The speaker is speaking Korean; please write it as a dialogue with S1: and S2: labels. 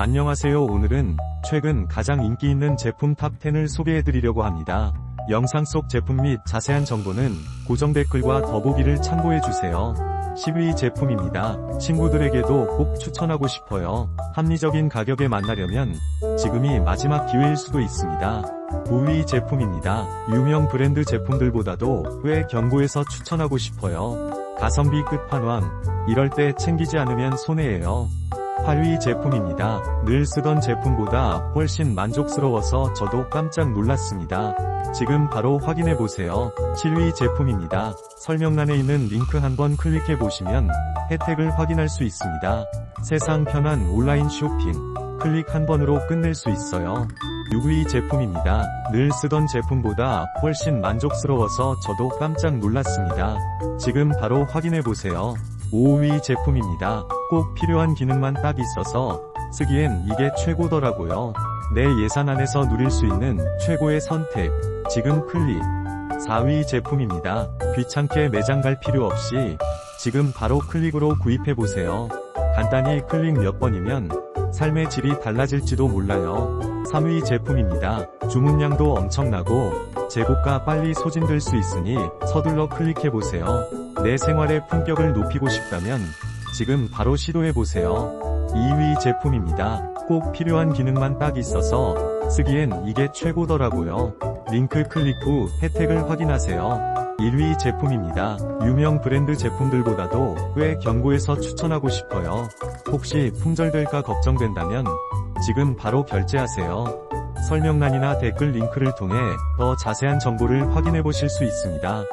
S1: 안녕하세요 오늘은 최근 가장 인기 있는 제품 탑10을 소개해드리려고 합니다. 영상 속 제품 및 자세한 정보는 고정 댓글과 더보기를 참고해주세요. 10위 제품입니다. 친구들에게도 꼭 추천하고 싶어요. 합리적인 가격에 만나려면 지금이 마지막 기회일 수도 있습니다. 9위 제품입니다. 유명 브랜드 제품들보다도 꽤 견고해서 추천하고 싶어요. 가성비 끝판왕. 이럴 때 챙기지 않으면 손해예요. 8위 제품입니다. 늘 쓰던 제품보다 훨씬 만족스러워서 저도 깜짝 놀랐습니다. 지금 바로 확인해보세요. 7위 제품입니다. 설명란에 있는 링크 한번 클릭해보시면 혜택을 확인할 수 있습니다. 세상 편한 온라인 쇼핑. 클릭 한 번으로 끝낼 수 있어요. 6위 제품입니다. 늘 쓰던 제품보다 훨씬 만족스러워서 저도 깜짝 놀랐습니다. 지금 바로 확인해보세요. 5위 제품입니다. 꼭 필요한 기능만 딱 있어서 쓰기엔 이게 최고더라고요. 내 예산 안에서 누릴 수 있는 최고의 선택. 지금 클릭. 4위 제품입니다. 귀찮게 매장 갈 필요 없이 지금 바로 클릭으로 구입해보세요. 간단히 클릭 몇 번이면 삶의 질이 달라질지도 몰라요. 3위 제품입니다. 주문량도 엄청나고 재고가 빨리 소진될 수 있으니 서둘러 클릭해보세요. 내 생활의 품격을 높이고 싶다면 지금 바로 시도해보세요. 2위 제품입니다. 꼭 필요한 기능만 딱 있어서 쓰기엔 이게 최고더라고요. 링크 클릭 후 혜택을 확인하세요. 1위 제품입니다. 유명 브랜드 제품들보다도 꽤 견고해서 추천하고 싶어요. 혹시 품절될까 걱정된다면 지금 바로 결제하세요. 설명란이나 댓글 링크를 통해 더 자세한 정보를 확인해 보실 수 있습니다.